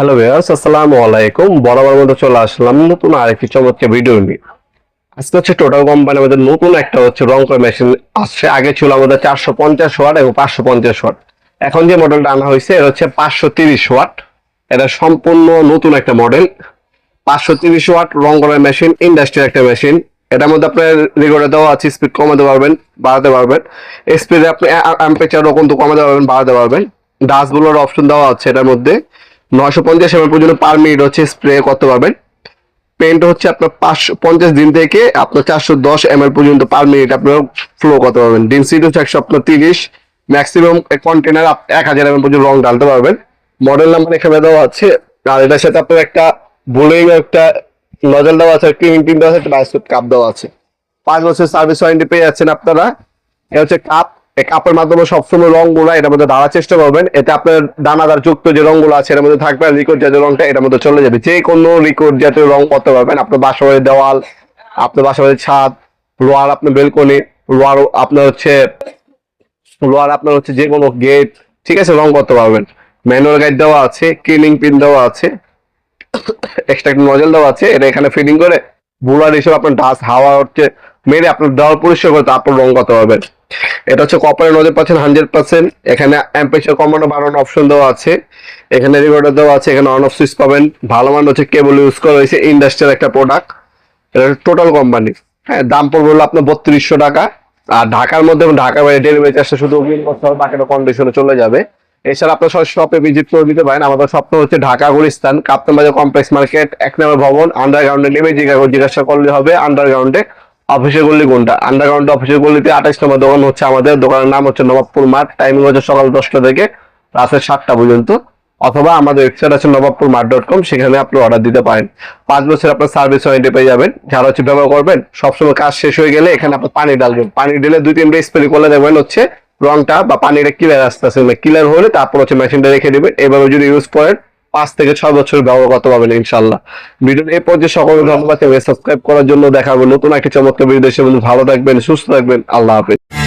Hello viewers আসসালামু আলাইকুম বরাবর মতো চলে আসলাম নতুন আরেকটি চমৎকার ভিডিও নিয়ে। আজকে হচ্ছে টোটাল কোম্পানি আমাদের নতুন একটা হচ্ছে রং করে মেশিন আসছে। আগে ছিল আমাদের চারশো পঞ্চাশ ওয়াট এবং পাঁচশো পঞ্চাশ ওয়াট এখন যে মডেলটা আনা হয়েছে এটা হচ্ছে পাঁচশো তিরিশ ওয়াট এটা সম্পূর্ণ নতুন একটা মডেল পাঁচশো তিরিশ ওয়াট রং করার মেশিন ইন্ডাস্ট্রির একটা মেশিন এটার মধ্যে আপনার রেগুলার দেওয়া আছে স্পিড কমাতে পারবেন, বাড়াতে পারবেন। স্পিডে আপনি অ্যাম্পেচারও কিন্তু কমাতে পারবেন, বাড়াতে পারবেন। ডাস্টগুলোর অপশন দেওয়া আছে এটার মধ্যে। নয়শো পঞ্চাশ এমএল পর্যন্ত পার মিনিট হচ্ছে স্প্রে করতে পারবেন। পেন্ট হচ্ছে আপনার পাঁচশো পঞ্চাশ দিন থেকে আপনার চারশো দশ এমএল পর্যন্ত পার মিনিট আপনার ফ্লো করতে পারবেন। ডেন্সিটি হচ্ছে একশো আপনার তিরিশ ম্যাক্সিমাম কন্টেনার এক হাজার এমএল পর্যন্ত রং ডালতে পারবেন। মডেল নাম্বার এখানে দেওয়া আছে। আর এটার সাথে আপনার একটা বোলিং একটা নজল দেওয়া আছে ক্রিমিং টিম দেওয়া আছে, একটা বাইস্কুট কাপ দেওয়া আছে। পাঁচ বছর সার্ভিস ওয়ারেন্টি পেয়ে যাচ্ছেন আপনারা। এটা হচ্ছে কাপ কাপের মাধ্যমে সবসময় রংগুলো এটার মধ্যে ধারার চেষ্টা করবেন। এতে আপনার দানাদার যুক্ত যে রংগুলো আছে এর মধ্যে থাকবে আর রিকোড জাতীয় রংটা এটার মধ্যে চলে যাবে। যে কোনো রিকোড জাতীয় রং করতে পারবেন। আপনার বাসাবাড়ির দেওয়াল, আপনার বাসাবাড়ির ছাদ রোয়ার আপনার বেলকনি রোয়ার আপনার হচ্ছে রোয়ার আপনার হচ্ছে যে কোনো গেট ঠিক আছে, রং করতে পারবেন। ম্যানুয়াল গাইড দেওয়া আছে ক্লিনিং পিন দেওয়া আছে এক্সট্রা একটা নজল দেওয়া আছে, এটা এখানে ফিটিং করে, বুলার হিসেবে আপনার ডাস হাওয়া হচ্ছে, মেরে আপনার দেওয়াল পরিষ্কার করে তারপর রং করতে পারবেন। এটা হচ্ছে কপারের নজর পাচ্ছেন হান্ড্রেড পার্সেন্ট এখানে অ্যাম্পেচার কমানো বাড়ানো অপশন দেওয়া আছে। এখানে রিভার্টার দেওয়া আছে, এখানে অন অফ সুইচ পাবেন। ভালো মান হচ্ছে কেবল ইউজ করা হয়েছে ইন্ডাস্ট্রিয়াল একটা প্রোডাক্ট এটা টোটাল কোম্পানি হ্যাঁ দাম পড়বে হলো আপনার বত্রিশশো টাকা। আর ঢাকার মধ্যে ঢাকার বাইরে ডেলিভারি চার্জটা শুধু অগ্রিম করতে হবে বাকিটা কন্ডিশনে চলে যাবে। এছাড়া আপনার সব শপে ভিজিট করে দিতে পারেন। আমাদের স্বপ্ন হচ্ছে ঢাকা, গুলিস্তান কাপ্তান বাজার কমপ্লেক্স মার্কেট এক নম্বর ভবন আন্ডারগ্রাউন্ডে নেমে জিজ্ঞাসা জিজ্ঞাসা করলে হবে আন্ডারগ্রাউন্ডে অফিসের গল্লি কোনটা? আন্ডারগ্রাউন্ডে অফিসের গল্লিতে আঠাশ নম্বর দোকান হচ্ছে আমাদের। দোকানের নাম হচ্ছে নবাবপুর মাঠ। টাইমিং হচ্ছে সকাল দশটা থেকে রাতের সাতটা পর্যন্ত। অথবা আমাদের ওয়েবসাইট আছে নবাবপুর মাঠ ডট কম সেখানে আপনি অর্ডার দিতে পারেন। পাঁচ বছর আপনার সার্ভিস ওয়ারেন্টি পেয়ে যাবেন। যারা হচ্ছে ব্যবহার করবেন, সবসময় কাজ শেষ হয়ে গেলে এখানে আপনি পানি ডালবেন পানি ঢেলে দুই তিনটা স্প্রে করলে দেখবেন হচ্ছে রংটা বা পানিটা ক্লিয়ার আসে ক্লিয়ার হলে তারপর হচ্ছে মেশিনটা রেখে দেবেন। এভাবে যদি ইউজ করেন পাঁচ থেকে ছয় বছর ব্যবহার পারবেন ইনশাল্লাহ ভিডিও এরপর পর্যায়ে সকলকে ধন্যবাদ সাবস্ক্রাইব করার জন্য দেখাবো নতুন একটি চমৎকার ভিডিও দেশে ভালো থাকবেন, সুস্থ থাকবেন, আল্লাহ হাফেজ।